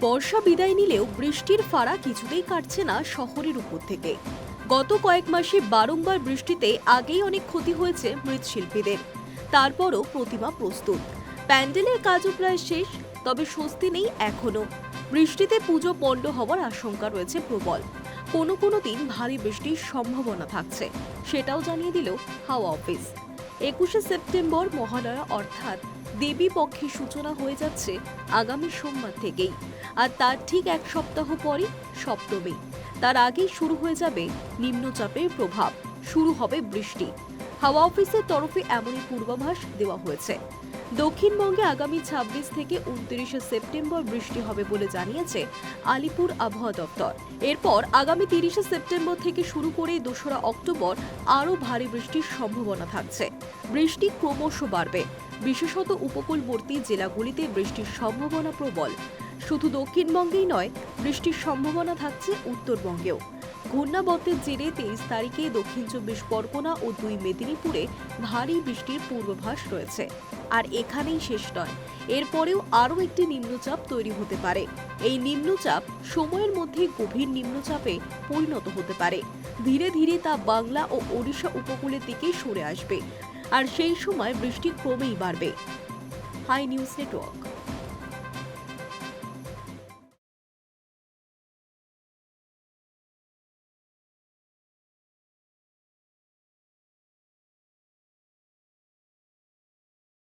বর্ষা বিদায় নিলেও বৃষ্টির ফাড়া কিছুতেই কাটছে না শহরের উপর থেকে। গত কয়েক মাসে বারংবার বৃষ্টিতে আগেই অনেক ক্ষতি হয়েছে মৃৎশিল্পীদের। তারপরও প্রতিমা প্রস্তুত। প্যান্ডেলের কাজও প্রায় শেষ, তবে স্বস্তি নেই এখনও। বৃষ্টিতে পুজো পণ্ড হওয়ার আশঙ্কা রয়েছে প্রবল। কোনো কোনো দিন ভারী বৃষ্টির সম্ভাবনা থাকছে, সেটাও জানিয়ে দিল হাওয়া অফিস। একুশে সেপ্টেম্বর মহালয়া অর্থাৎ দেবী পক্ষে সূচনা হয়ে যাচ্ছে আগামী সোমবার থেকেই। আর তার ঠিক এক সপ্তাহ পরে সপ্তমী। তার আগেই শুরু হয়ে যাবে নিম্নচাপের প্রভাব। শুরু হবে বৃষ্টি। হাওয়া অফিসের তরফে এমনই পূর্বাভাস দেওয়া হয়েছে। দক্ষিণবঙ্গে আগামী ছাব্বিশ থেকে উনত্রিশে সেপ্টেম্বর বৃষ্টি হবে বলে জানিয়েছে আলিপুর আবহাওয়া দপ্তর। এরপর আগামী তিরিশে সেপ্টেম্বর থেকে শুরু করে দোসরা অক্টোবর আরও ভারী বৃষ্টির সম্ভাবনা থাকছে। বৃষ্টি ক্রমশ বাড়বে। বিশেষত উপকূলবর্তী জেলাগুলিতে বৃষ্টির সম্ভাবনা প্রবল। শুধু দক্ষিণবঙ্গেই নয়, বৃষ্টির সম্ভাবনা থাকছে উত্তরবঙ্গেও। ঘূর্ণাবর্তের জেরে তেইশ তারিখে দক্ষিণ চব্বিশ পরগনা ও দুই মেদিনীপুরে ভারী বৃষ্টির পূর্বাভাস রয়েছে। আর এখানেই শেষ নয়। এরপরেও আরও একটি নিম্নচাপ তৈরি হতে পারে। এই নিম্নচাপ সময়ের মধ্যে গভীর নিম্নচাপে পরিণত হতে পারে। ধীরে ধীরে তা বাংলা ও ওড়িশা উপকূলের দিকে সরে আসবে। আর সেই সময় বৃষ্টি ক্রমেই বাড়বে। Hi news network.